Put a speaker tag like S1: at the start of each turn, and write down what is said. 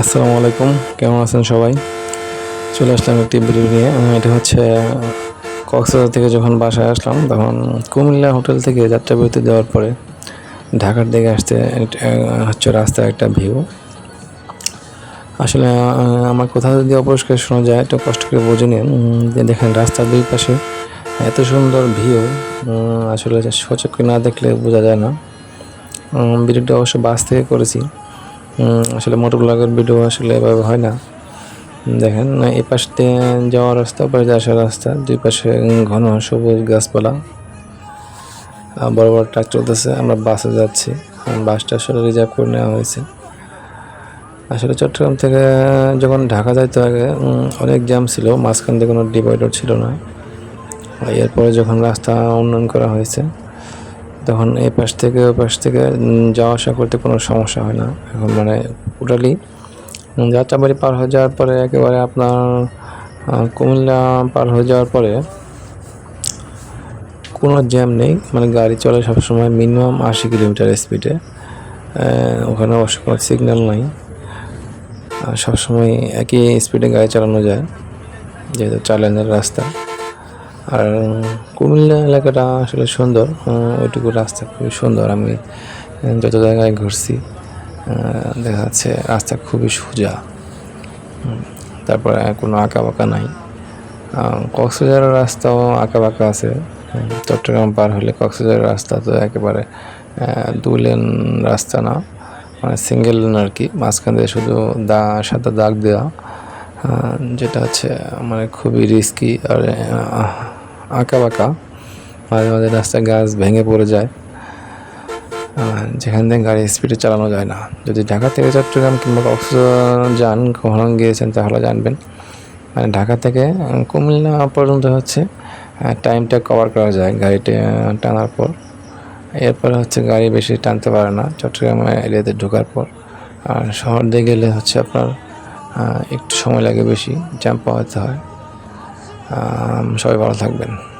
S1: আসসালামু আলাইকুম। কেমন আছেন সবাই? চলে আসলাম একটি ভিডিও নিয়ে। এটা হচ্ছে কক্সবাজার থেকে যখন বাসায় আসলাম, তখন কুমিল্লা হোটেল থেকে যাত্রা বিরতি দেওয়ার পরে ঢাকার দিকে আসতে হচ্ছে রাস্তার একটা ভিউ আসলে আমার কথা যদি অপরিষ্কার শোনা যায়, একটু কষ্ট করে বুঝে নিন। দেখেন রাস্তার দুই পাশে এত সুন্দর ভিউ আসলে সচক্ষে না দেখলে বোঝা যায় না। ভিডিওটা অবশ্য বাস থেকে করেছি। আসলে মোটর ভিডিও আসলে এভাবে হয় না। দেখেন, এই পাশ দিয়ে যাওয়ার রাস্তা দিয়ে আসার রাস্তা, দুই পাশে ঘন সবুজ গাছপালা বড় বড় ট্রাক চলতেছে, আমরা বাসে যাচ্ছি। বাসটা আসলে রিজার্ভ করে নেওয়া হয়েছে। আসলে চট্টগ্রাম থেকে যখন ঢাকা যাইতে আগে অনেক জ্যাম ছিল, মাঝখান দিয়ে কোনো ডিভাইডার ছিল না। এরপরে যখন রাস্তা উন্নয়ন করা হয়েছে তখন এই পাশ থেকে ওই পাশ থেকে যাওয়া আসা করতে কোনো সমস্যা হয় না। এখন মানে টোটালি যাত্রাবাড়ি পার হয়ে যাওয়ার পরে একেবারে আপনার কুমিল্লা পার হয়ে যাওয়ার পরে কোনো জ্যাম নেই। মানে গাড়ি চলে সবসময় মিনিমাম আশি কিলোমিটার স্পিডে। ওখানে অবশ্য কোনো সিগন্যাল নাই। সবসময় একই স্পিডে গাড়ি চালানো যায়, যেহেতু চালানের রাস্তা। আর, কুমিল্লা এলাকাটা আসলে সুন্দর ওইটুকু রাস্তা খুবই সুন্দর। আমি যত জায়গায় ঘুরছি দেখা যাচ্ছে রাস্তা খুবই সোজা। তারপরে কোনো আঁকা বাঁকা নাই কক্সবাজারের রাস্তাও আঁকা বাঁকা আছে চট্টগ্রাম পার হলে কক্সবাজারের রাস্তা তো একেবারে দু লেন রাস্তা না মানে সিঙ্গেল লেন আর কি। মাঝখান দিয়ে শুধু দা, সাদা দাগ দেওয়া যেটা হচ্ছে মানে খুবই রিস্কি আর আঁকা বাঁকা। মাঝে মাঝে রাস্তায় গাছ ভেঙে পড়ে যায়। যেখান থেকে গাড়ি স্পিডে চালানো যায় না। যদি ঢাকা থেকে চট্টগ্রাম কিংবা কক্সবাজার যান, কখনো গিয়েছেন, তাহলে জানবেন। মানে ঢাকা থেকে কুমিল্লা পর্যন্ত হচ্ছে টাইমটা কভার করা যায় গাড়িটা টানার পর। এরপরে হচ্ছে গাড়ি বেশি টানতে পারে না, চট্টগ্রাম এরিয়াতে ঢোকার পর। আর শহর দিয়ে গেলে হচ্ছে আপনার একটু সময় লাগে বেশি জ্যাম পাওয়াতে হয়। সবাই ভালো থাকবেন।